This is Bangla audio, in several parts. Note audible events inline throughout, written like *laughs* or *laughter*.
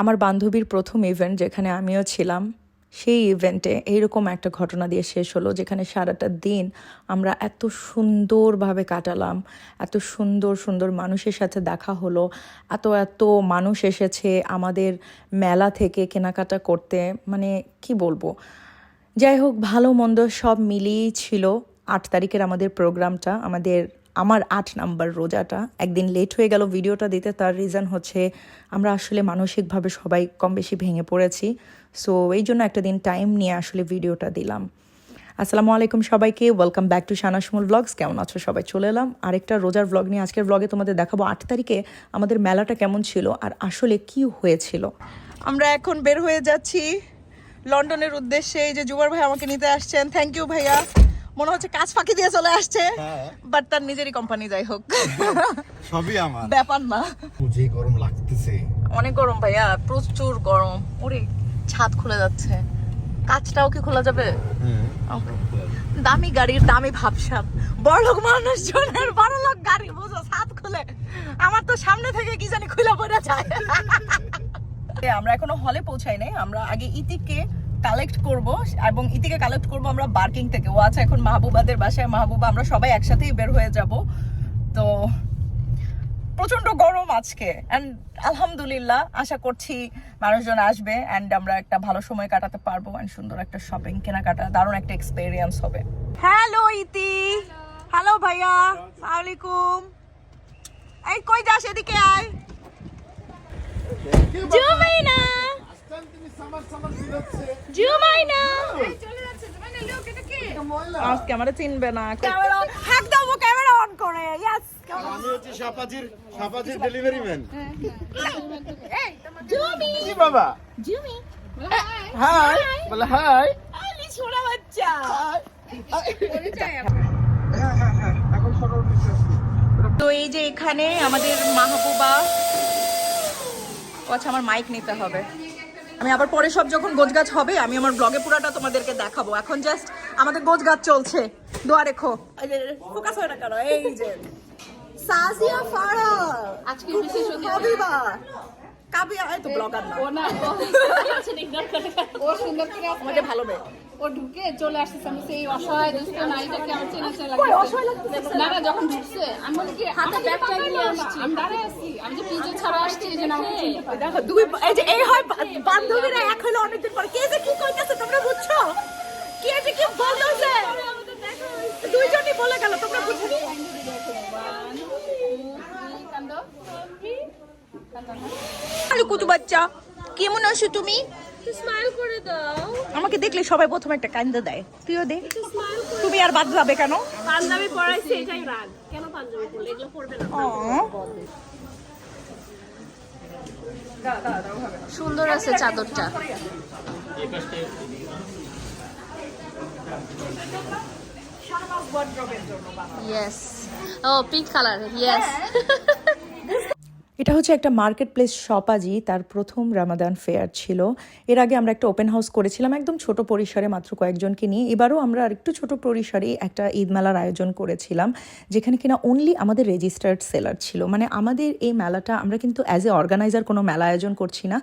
আমার বান্ধবীর প্রথম ইভেন্ট যেখানে আমিও ছিলাম, সেই ইভেন্টে এইরকম একটা ঘটনা দিয়ে শেষ হলো, যেখানে সারাটা দিন আমরা এত সুন্দরভাবে কাটালাম, এত সুন্দর সুন্দর মানুষের সাথে দেখা হলো, এত এত মানুষ এসেছে আমাদের মেলা থেকে কেনাকাটা করতে মানে কি বলব? যাই হোক, ভালো মন্দ সব মিলিয়েই ছিল। আট তারিখের আমাদের প্রোগ্রামটা আমাদের আমার আট নাম্বার রোজাটা। একদিন লেট হয়ে গেল ভিডিওটা দিতে, তার রিজন হচ্ছে আমরা আসলে মানসিকভাবে সবাই কম বেশি ভেঙে পড়েছি। সো এই জন্য একটা দিন টাইম নিয়ে আসলে ভিডিওটা দিলাম। আসসালামু আলাইকুম সবাইকে welcome back to Shanasmul blogs কেমন আছো সবাই? চলে এলাম আরেকটা রোজার ব্লগ নিয়ে। আজকের ব্লগে তোমাদের দেখাবো আট তারিখে আমাদের মেলাটা কেমন ছিল আর আসলে কি হয়েছিল। আমরা এখন বের হয়ে যাচ্ছি। লন্ডনের উদ্দেশ্যে এই যে জুবার ভাই আমাকে নিতে আসছেন। থ্যাংক ইউ ভাইয়া। মনে হচ্ছে কাজ ফাঁকি দিয়ে চলে আসছে হ্যাঁ। বাট তার নিজেরই কোম্পানি যাই হোক। সবই আমার। ব্যাপার না। যে গরম লাগতেছে। অনেক গরম ভাইয়া প্রচুর গরম। ওরে ছাদ খুলে যাচ্ছে। কাজটাও কি খোলা যাবে? দামি গাড়ির দামি ভাবসাব। বড়লোক মানুষজনের বড়লোক গাড়ি বুঝো ছাদ খুলে। আমার তো সামনে থেকে কি জানি খুলে পড়ে যায়। *laughs* আমরা এখনও হলে পৌঁছাই নাই। আমরা আগে ইতিকে কালেক্ট করব এবং ইতিকে কালেক্ট করব আমরা বার্কিং থেকে। ও আছে এখন মাহবুবাদের বাসায়। মাহবুবা আমরা সবাই একসাথেই বের হয়ে যাব। তো প্রচণ্ড গরম আজকে। অ্যান্ড আলহামদুলিল্লাহ আশা করছি মানুষজন আসবে অ্যান্ড আমরা একটা ভালো সময় কাটাতে পারব অ্যান্ড সুন্দর একটা শপিং কেনাকাটা দারুণ একটা এক্সপেরিয়েন্স হবে। হ্যালো ইতি। হ্যালো ভাইয়া। আলাইকুম। এই কই যাস? এদিকে আয়। জুমাইনা। জুমাইনা আজকে আমরা চিনবে না ক্যামেরা হাক দাও ক্যামেরা অন করে ইয়েস আমি হচ্ছে সাপাজির সাপাজির ডেলিভারি ম্যান জুমি। কি বাবা? জুমি। হাই বলে হাই আলি ছোড়া বাচ্চা। তো এই যে এখানে আমাদের মাহবুবা আচ্ছা আমার মাইক নিতে হবে। আমি আবার পরে সব যখন গোছগাছ হবে আমি আমার ব্লগে পুরাটা তোমাদেরকে দেখাবো এখন জাস্ট আমাদের গোছগাছ চলছে দোয়া রেখো ফোকাস হয়ে না কেন এই যে সাজিয়া ফারা আজকে বিশেষ অতিথি। কাবিয়া এই তো ব্লগার না ও না। ও সুন্দর করে আমাকে ভালো মেয়ে ও ঢুকে চলে আসতেছে। আমি সেই অসহায় দুস্থ নারীটাকে আমার চেনা চেনা কই, লাগছে না না যখন ঢুকছে আমি বলি কি হাতে ব্যাগটা নিয়ে আসছি? আমি দাঁড়ায় আছি। আমি যে পিজে ছাড়া আসছি এই জন্য আমাকে দেখো দুই এই যে এই হয় বান্ধবীরা এক হলো অনেকদিন পর। কে যে কি কইতাছে তোমরা বুঝছ? কে যে কি বলতেছে? দুইজনই বলে গেল তোমরা বুঝছ কুতু বাচ্চা কেমন আছো তুমি? আমাকে দেখলে সবাই প্রথমে একটা কান্দা দেয়। তুইও দে। তুমি আর বাদ যাবে কেন? পাঞ্জাবি পরাইছে এটাই রাগ। কেন পাঞ্জাবি পরলে? এগুলো পরবে না। সুন্দর আছে চাদরটা। ইয়েস ও পিঙ্ক কালার ইয়েস এটা হচ্ছে একটা মার্কেট প্লেস শপাজি তার প্রথম রামাদান ফেয়ার ছিল। এর আগে আমরা একটা ওপেন হাউস করেছিলাম, একদম ছোট পরিসরে মাত্র কয়েকজনকে নিয়ে। এবারও আমরা আরেকটু ছোট পরিসরে একটা ঈদ মেলার আয়োজন করেছিলাম, যেখানে কিনা অনলি আমাদের রেজিস্টার্ড সেলার ছিল। মানে আমাদের এই মেলাটা আমরা কিন্তু অ্যাজ এ অর্গানাইজার কোনো মেলা আয়োজন করছি না।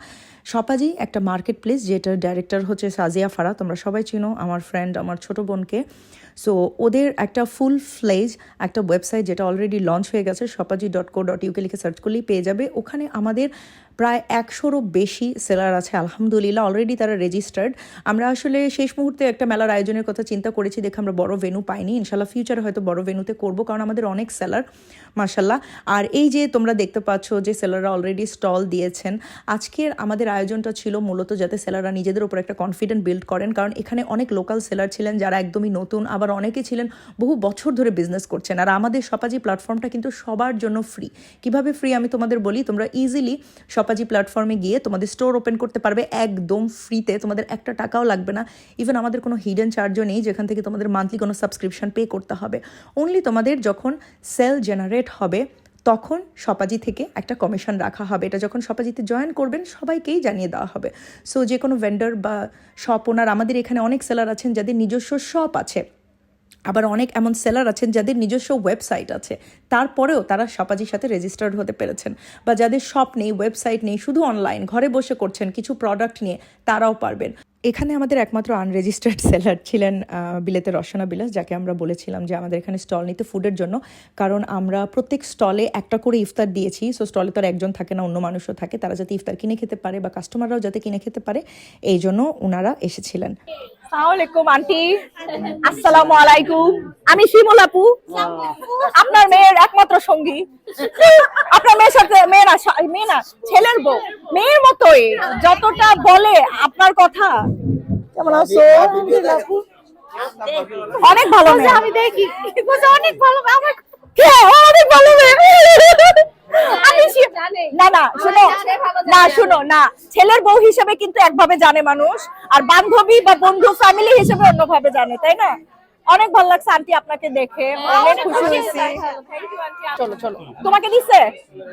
শপাজি একটা মার্কেট প্লেস যেটার ডাইরেক্টর হচ্ছে সাজিয়া ফারা, তোমরা সবাই চিনো, আমার ফ্রেন্ড আমার ছোট বোনকে। সো ওদের একটা ফুল ফ্লেজ একটা ওয়েবসাইট যেটা অলরেডি লঞ্চ হয়ে গেছে Sopaji dot co dot UK লিখে সার্চ করলেই পেয়ে যাবে। ওখানে আমাদের প্রায় একশোরও বেশি সেলার আছে, আলহামদুলিল্লাহ অলরেডি তারা রেজিস্টার্ড আমরা আসলে শেষ মুহূর্তে একটা মেলার আয়োজনের কথা চিন্তা করেছি, দেখে আমরা বড় ভেনু পাইনি। ইনশাল্লাহ ফিউচারে হয়তো বড় ভেনুতে করব, কারণ আমাদের অনেক সেলার মার্শাল্লাহ আর এই যে তোমরা দেখতে পাচ্ছ যে সেলাররা অলরেডি স্টল দিয়েছেন, আজকের আমাদের আয়োজনটা ছিল মূলত যাতে সেলাররা নিজেদের উপর একটা কনফিডেন্ট বিল্ড করেন, কারণ এখানে অনেক লোকাল সেলার ছিলেন যারা একদমই নতুন, আবার অনেকে ছিলেন বহু বছর ধরে বিজনেস করছেন। আর আমাদের সপাজি প্ল্যাটফর্মটা কিন্তু সবার জন্য ফ্রি কীভাবে ফ্রি আমি তোমাদের বলি, তোমরা ইজিলি সপাজি প্ল্যাটফর্মে গিয়ে তোমাদের স্টোর ওপেন করতে পারবে একদম ফ্রিতে তোমাদের একটা টাকাও লাগবে না। ইভেন আমাদের কোনো হিডেন চার্জও নেই, যেখান থেকে তোমাদের মান্থলি কোনো সাবস্ক্রিপশন পে করতে হবে। অনলি তোমাদের যখন সেল জেনারেট হবে, তখন সপাজি থেকে একটা কমিশন রাখা হবে। এটা যখন সপাজিতে জয়েন করবেন, সবাইকেই জানিয়ে দেওয়া হবে। সো যে কোনো ভেন্ডার বা শপ ওনার আমাদের এখানে অনেক সেলার আছেন, যাদের নিজস্ব শপ আছে। আবার অনেক এমন সেলার আছেন যাদের নিজস্ব ওয়েবসাইট আছে। তারপরেও তারা সাপাজির সাথে রেজিস্টার্ড হতে পেরেছেন বা যাদের শপ নেই ওয়েবসাইট নেই, শুধু অনলাইন ঘরে বসে করছেন কিছু প্রোডাক্ট নিয়ে, তারাও পারবেন। এখানে আমাদের একমাত্র আনরেজিস্টার্ড সেলার *laughs* ছিলেন আহ, বিলেতের রসনা বিলাস যাকে আমরা বলেছিলাম যে আমাদের এখানে স্টল নিতে ফুডের জন্য। কারণ আমরা প্রত্যেক স্টলে একটা করে ইফতার দিয়েছি সো স্টলে তো আর একজন থাকে না অন্য মানুষও থাকে। তারা যাতে ইফতার কিনে খেতে পারে বা কাস্টমাররাও যাতে কিনে খেতে পারে এই জন্য ওনারা এসেছিলেন। আসসালামাইকুম আন্টি। আসসালামু আলাইকুম। আমি শিমুল আপু। আপনার মেয়ের একমাত্র সঙ্গী। আপনার মেয়ের সাথে মেয়ে না মেয়ে না ছেলের বউ। মেয়ের মতোই যতটা বলে আপনার কথা। কেমন আছো? অনেক ভালো মেয়ে। আমি দেখি। অনেক ভালো আমার অনেক ভালো আমি শি- না না শোনো। না শোনো না। ছেলের বউ হিসেবে কিন্তু একভাবে জানে মানুষ আর বান্ধবী বা বন্ধু ফ্যামিলি হিসেবে অন্যভাবে জানে তাই না? অনেক ভালো লাগছে আন্টি আপনাকে দেখে। অনেক খুশি হয়েছি। চলো চলো। তোমাকে দিছে?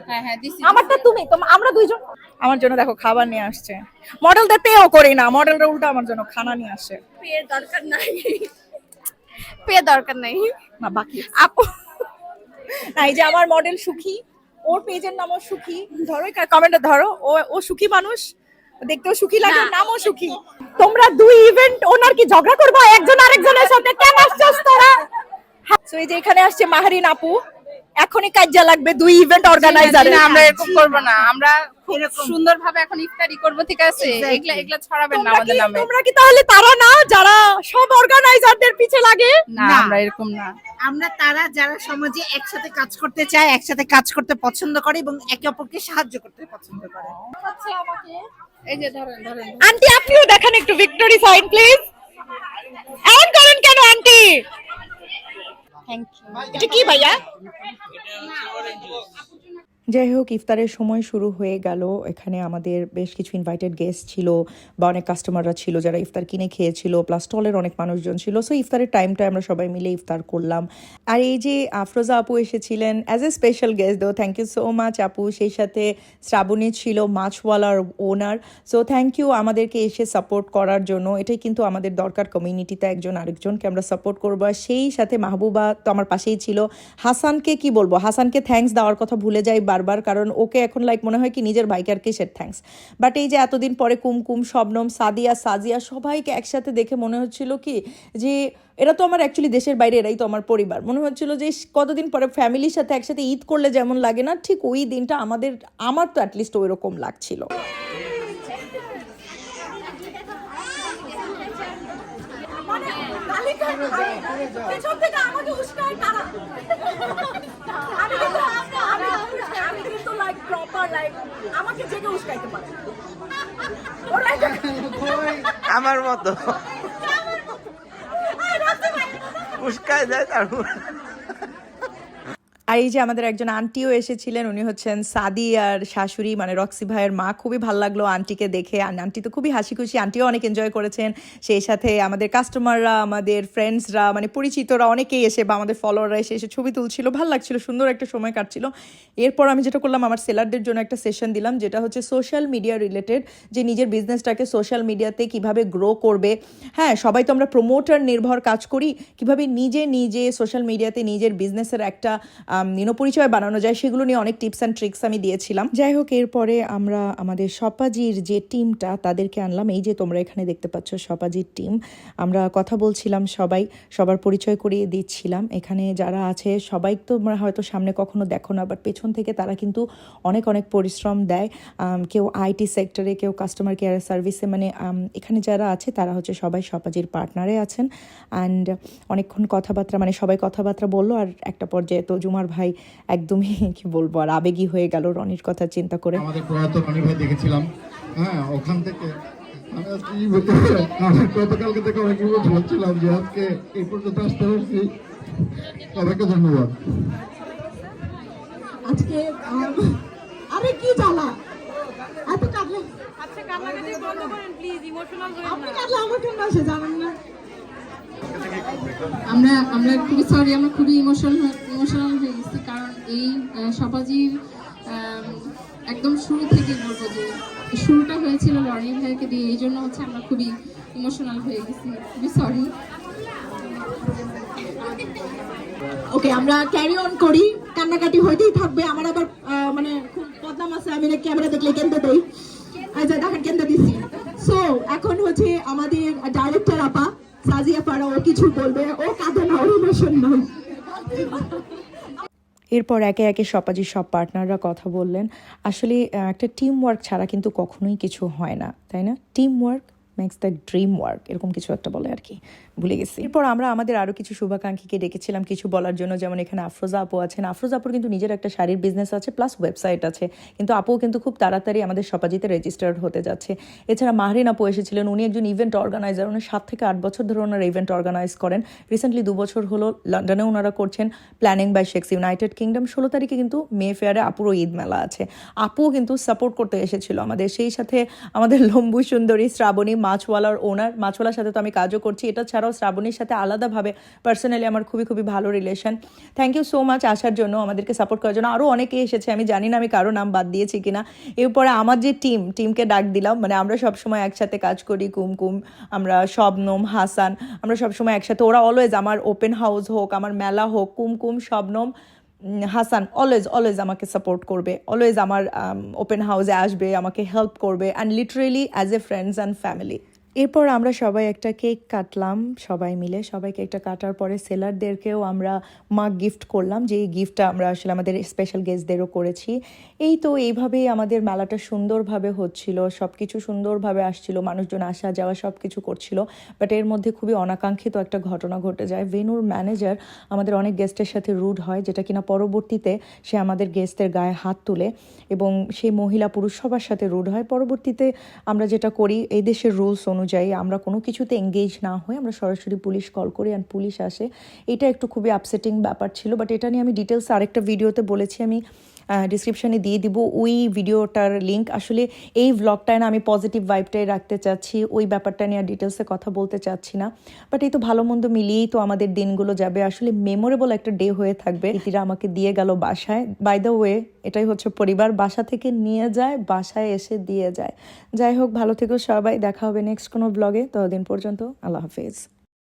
হ্যাঁ হ্যাঁ দিছি আমারটা তুমি আমরা দুইজন। আমার জন্য দেখো খাবার নিয়ে আসছে। মডেলটা পেও করি না মডেলটা উল্টো আমার জন্য খানা নিয়ে আসে। পেয়ে দরকার নাই। পেয়ে দরকার নাই। না বাকি আপু। না এই যে আমার মডেল সুখী ওর পেজের নামও সুখী। ধরো কমেন্টে ধরো ও ও সুখী মানুষ দেখতেও সুখী লাগে নামও সুখী। তোমরা দুই ইভেন্ট ওনার কি ঝগড়া করব? একজন আরেকজনের সাথে কেন আসছস তোরা? সো এই যে এখানে আসছে মাহারিন আপু। এখনই কাজে লাগবে দুই ইভেন্ট অর্গানাইজার আমরা এরকম করব না। আমরা সুন্দরভাবে এখন ইফতারি করব ঠিক আছে? এগুলা এগুলা ছড়াবেন না আমাদের নামে। তোমরা কি তাহলে তারা না যারা সব অর্গানাইজারদের পিছে লাগে? না আমরা এরকম না। আমরা তারা যারা সমাজে একসাথে কাজ করতে চায় একসাথে কাজ করতে পছন্দ করে এবং একে অপরকে সাহায্য করতে পছন্দ করে। এই যে ধরেন ধরেন আন্টি আপনিও দেখান একটু ভিক্টোরি সাইন প্লিজ এমন করেন কেন আন্টি? থ্যাংক ইউ এটা কি ভাইয়া? যাই হোক ইফতারের সময় শুরু হয়ে গেল। এখানে আমাদের বেশ কিছু ইনভাইটেড গেস্ট ছিল বা অনেক কাস্টমাররা ছিল যারা ইফতার কিনে খেয়েছিল প্লাস স্টলের অনেক মানুষজন ছিল। সো ইফতারের টাইমটা আমরা সবাই মিলে ইফতার করলাম। আর এই যে আফরোজা আপু এসেছিলেন as a special guest though thank you so much আপু। সেই সাথে শ্রাবণী ছিল, মাছওয়ালার ওনার সো থ্যাংক ইউ আমাদেরকে এসে সাপোর্ট করার জন্য। এটাই কিন্তু আমাদের দরকার কমিউনিটিতে একজন আরেকজনকে আমরা সাপোর্ট করব। আর সেই সাথে মাহবুবা তো আমার পাশেই ছিল। হাসানকে কি বলব? হাসানকে থ্যাঙ্কস দেওয়ার কথা ভুলে যাই বারবার, কারণ ওকে এখন লাইক মনে হয় কি নিজের বাইকার কিসের থ্যাঙ্কস বাট এই যে এতদিন পরে কুমকুম, শবনম, সাদিয়া, সাজিয়া, সবাইকে একসাথে দেখে মনে হচ্ছিল কি যে এরা তো আমার অ্যাকচুয়ালি দেশের বাইরে, এরাই তো আমার পরিবার। মনে হচ্ছিল যে কতদিন পরে ফ্যামিলির সাথে একসাথে ঈদ করলে যেমন লাগে না, ঠিক ওই দিনটা আমাদের, আমার তো অ্যাটলিস্ট ওই রকম লাগছিল। পেছন থেকে আমাকে উস্কায় কারা আমি কিন্তু আমি- আমি কিন্তু লাইক প্রপার লাইক আমাকে জেগে উস্কাইতে পারে। আমার মতো। উস্কায় যায় তারপর আর এই যে আমাদের একজন আন্টিও এসেছিলেন, উনি হচ্ছেন সাদি আর শাশুড়ি মানে রক্সি ভাইয়ের মা। খুবই ভালো লাগল আন্টিকে দেখে। আর আন্টি তো খুবই হাসি খুশি আন্টিও অনেক এনজয় করেছেন। সেই সাথে আমাদের কাস্টমাররা আমাদের ফ্রেন্ডসরা মানে পরিচিতরা অনেকেই এসে বা আমাদের ফলোয়াররা এসে এসে ছবি তুলছিল। ভালো লাগছিল, সুন্দর একটা সময় কাটছিল। এরপর আমি যেটা করলাম, আমার সেলারদের জন্য একটা সেশন দিলাম, যেটা হচ্ছে সোশ্যাল মিডিয়া রিলেটেড যে নিজের বিজনেসটাকে সোশ্যাল মিডিয়াতে কীভাবে গ্রো করবে। হ্যাঁ সবাই তো আমরা প্রমোটার নির্ভর কাজ করি। কীভাবে নিজে নিজে সোশ্যাল মিডিয়াতে নিজের বিজনেসের একটা নিনো পরিচয় বানানো যায়, সেগুলো নিয়ে অনেক টিপস অ্যান্ড ট্রিক্স আমি দিয়েছিলাম। যাই হোক, এরপরে আমরা আমাদের সপাজির যে টিমটা, তাদেরকে আনলাম। এই যে তোমরা এখানে দেখতে পাচ্ছ সপাজির টিম। আমরা কথা বলছিলাম সবাই, সবার পরিচয় করিয়ে দিচ্ছিলাম। এখানে যারা আছে, সবাই তোমরা হয়তো সামনে কখনো দেখো না বাট পেছন থেকে তারা কিন্তু অনেক অনেক পরিশ্রম দেয়। কেউ আইটি সেক্টরে, কেউ কাস্টমার কেয়ার সার্ভিসে মানে এখানে যারা আছে, তারা হচ্ছে সবাই সপাজির পার্টনারে আছেন। অ্যান্ড অনেকক্ষণ কথাবার্তা মানে সবাই কথাবার্তা বলল, আর একটা পর্যায়ে তো জুমার ভাই একদমই কি বলব আর আবেগী হয়ে গেল রনির কথা চিন্তা করে। আমাদের প্রয়াত রনি ভাই দেখেছিলাম। হ্যাঁ ওখান থেকে আমি গতকালকে থেকে অনেক হচ্ছিলাম যে আজকে এই পর্যন্ত আসতে পারছি। সবাইকে ধন্যবাদ। আজকে আরে কি জ্বালা? এত কাটলে আপনি কাটলে আমার কেন আসে জানেন না। আমরা আমরা খুবই সরি আমরা খুবই ইমোশনাল ইমোশনাল হয়ে গেছি কারণ এই আহ, সপাজির একদম শুরু থেকে বলব যে শুরুটা হয়েছিল লরি ভাইকে দিয়ে এই জন্য হচ্ছে আমরা খুবই ইমোশনাল হয়ে গেছি খুবই সরি ওকে আমরা ক্যারি অন করি কান্নাকাটি হইতেই থাকবে আমার আবার মানে খুব বদনাম আছে আমি ক্যামেরা দেখলে কেন্দ্র দেই। আচ্ছা দেখেন কেন্দ্র দিচ্ছি। সো এখন হচ্ছে আমাদের ডাইরেক্টর আপা সাজিয়া ও কিছু বলবে, ও কাঁদে না ওর ইমোশন নয় এরপর একে একে সপাজির সব পার্টনাররা কথা বললেন। আসলে একটা টিম ওয়ার্ক ছাড়া কিন্তু কখনোই কিছু হয় না, তাই না? Team work makes the dream work এরকম কিছু একটা বলে আর কি। ভুলে গেছি। এরপর আমরা আমাদের আরও কিছু শুভাকাঙ্ক্ষীকে ডেকেছিলাম, কিছু বলার জন্য। যেমন এখানে আফরোজা আপু আছেন। আফরোজা আপুর কিন্তু নিজের একটা শাড়ির বিজনেস আছে প্লাস ওয়েবসাইট আছে। কিন্তু আপুও কিন্তু খুব তাড়াতাড়ি আমাদের সপাজিতে রেজিস্টার্ড হতে যাচ্ছে। এছাড়া মাহরিন আপু এসেছিলেন। উনি একজন ইভেন্ট অর্গানাইজার উনি সাত থেকে আট বছর ধরে ওনারা ইভেন্ট অর্গানাইজ করেন। রিসেন্টলি দু বছর হলো লন্ডনে ওনারা করছেন প্ল্যানিং বাই শেক্স ইউনাইটেড কিংডম ষোলো তারিখে কিন্তু মে ফেয়ারে আপুরও ঈদ মেলা আছে। আপুও কিন্তু সাপোর্ট করতে এসেছিল আমাদের। সেই সাথে আমাদের লম্বু সুন্দরী শ্রাবণী মাছওয়ালার ওনার মাছওয়ালার সাথে তো আমি কাজও করছি। এটা ছাড়াও শ্রাবণীর সাথে আলাদাভাবে পার্সোনালি আমার খুবই খুবই ভালো relation thank you so much আসার জন্য আমাদেরকে সাপোর্ট করার জন্য। আরও অনেকে এসেছে, আমি জানি না আমি কারও নাম বাদ দিয়েছি কিনা। এরপরে আমার যে টিম টিমকে ডাক দিলাম মানে আমরা সবসময় একসাথে কাজ করি, কুমকুম, আমরা শবনম, হাসান, আমরা সবসময় একসাথে। ওরা অলওয়েজ আমার ওপেন হাউস হোক, আমার মেলা হোক, কুমকুম, শবনম হাসান অলওয়েজ অলওয়েজ আমাকে সাপোর্ট করবে। অলওয়েজ আমার ওপেন হাউসে আসবে, আমাকে হেল্প করবে and literally as a friends and family এরপর আমরা সবাই একটা কেক কাটলাম, সবাই মিলে। সবাই কেকটা কাটার পরে সেলারদেরকেও আমরা মাগ গিফট করলাম যে এই গিফটটা আমরা আসলে আমাদের স্পেশাল গেস্টদেরও করেছি। এই তো এইভাবেই আমাদের মেলাটা সুন্দরভাবে হচ্ছিল সব কিছু সুন্দরভাবে আসছিল, মানুষজন আসা যাওয়া সব কিছু করছিল। বাট এর মধ্যে খুবই অনাকাঙ্ক্ষিত একটা ঘটনা ঘটে যায়। ভেনুর ম্যানেজার আমাদের অনেক গেস্টের সাথে রুড হয়, যেটা কিনা পরবর্তীতে সে আমাদের গেস্টের গায়ে হাত তুলে এবং সেই মহিলা পুরুষ সবার সাথে রুড হয়। পরবর্তীতে আমরা যেটা করি, এই দেশের রুলস অনুযায়ী আমরা কোনো কিছুতে এঙ্গেজ না হয়ে আমরা সরাসরি পুলিশ কল করি অ্যান্ড পুলিশ আসে। এটা একটু খুবই আপসেটিং ব্যাপার ছিল বাট এটা নিয়ে আমি ডিটেলস আরেকটা ভিডিওতে বলেছি। আমি ডিসক্রিপশানে দিয়ে দিব। ওই ভিডিওটার লিঙ্ক আসলে এই ভ্লগটায় না আমি পজিটিভ ভাইবটাই রাখতে চাচ্ছি। ওই ব্যাপারটা নিয়ে আর ডিটেলসে কথা বলতে চাচ্ছি না। বাট এই তো ভালো মন্দ মিলিয়েই তো আমাদের দিনগুলো যাবে। আসলে মেমোরেবল একটা ডে হয়ে থাকবে। ইতিরা আমাকে দিয়ে গেল বাসায়। বাই দ্য ওয়ে এটাই হচ্ছে পরিবার। বাসা থেকে নিয়ে যায়, বাসায় এসে দিয়ে যায়। যাই হোক, ভালো থেকো সবাই। দেখা হবে নেক্সট কোনো ব্লগে ততদিন পর্যন্ত আল্লাহ হাফিজ।